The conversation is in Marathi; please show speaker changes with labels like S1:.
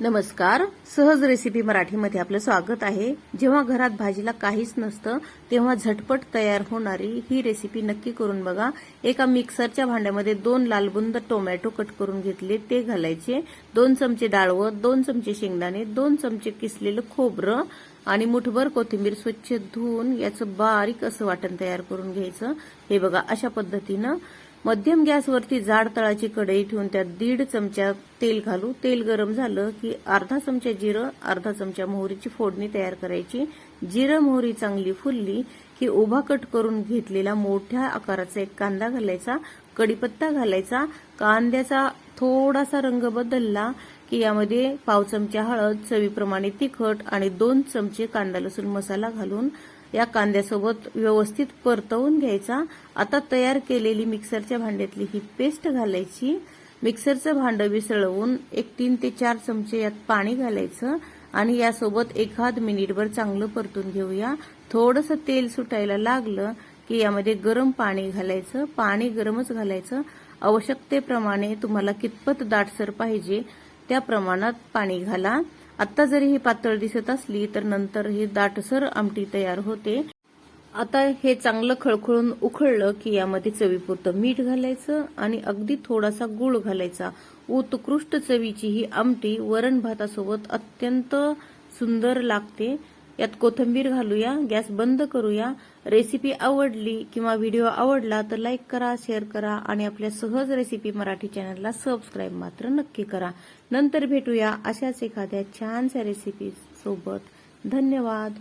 S1: नमस्कार. सहज रेसिपी मराठीमध्ये आपलं स्वागत आहे. जेव्हा घरात भाजीला काहीच नसतं तेव्हा झटपट तयार होणारी ही रेसिपी नक्की करून बघा. एका मिक्सरच्या भांड्यामध्ये दोन लालबुंद टोमॅटो कट करून घेतले ते घालायचे. दोन चमचे डाळवं दोन चमचे शेंगदाणे दोन चमचे किसलेलं खोबरं आणि मुठभर कोथिंबीर स्वच्छ धुवून याचं बारीक असं वाटण तयार करून घ्यायचं. हे बघा अशा पद्धतीनं मध्यम गॅसवरती जाड तळाची कढई ठेवून त्यात दीड चमचा तेल घालू. तेल गरम झालं की अर्धा चमचा जिरं अर्धा चमचा मोहरीची फोडणी तयार करायची. जिरं मोहरी चांगली फुलली की उभा कट करून घेतलेला मोठ्या आकाराचा एक कांदा घालायचा कढीपत्ता घालायचा. कांद्याचा थोडासा रंग बदलला की यामध्ये पाव चमचा हळद चवीप्रमाणे तिखट आणि दोन चमचे कांदा लसूण मसाला घालून या कांद्यासोबत व्यवस्थित परतवून घ्यायचा. आता तयार केलेली मिक्सरच्या भांड्यातली ही पेस्ट घालायची. मिक्सरचं भांडं विसळवून एक तीन ते चार चमचे यात पाणी घालायचं आणि यासोबत एखाद मिनिटभर चांगलं परतून घेऊया. थोडंसं तेल सुटायला लागलं की यामध्ये गरम पाणी घालायचं. पाणी गरमच घालायचं. आवश्यकतेप्रमाणे तुम्हाला कितपत दाटसर पाहिजे त्या प्रमाणात पाणी घाला. आता जरी ही पातळ दिसत असली तर नंतर ही दाटसर आमटी तयार होते. आता हे चांगलं खळखळून उखळलं की यामध्ये चवीपुरतं मीठ घालायचं आणि अगदी थोडासा गुळ घालायचा. उत्कृष्ट चवीची ही आमटी वरण भातासोबत अत्यंत सुंदर लागते. यात कोथिंबीर घालूया गॅस बंद करूया. रेसिपी आवडली किंवा व्हिडिओ आवडला तर लाईक करा शेअर करा आणि आपल्या सहज रेसिपी मराठी चॅनलला सबस्क्राईब मात्र नक्की करा. नंतर भेटूया अशाच एखाद्या छानशा रेसिपी सोबत. धन्यवाद.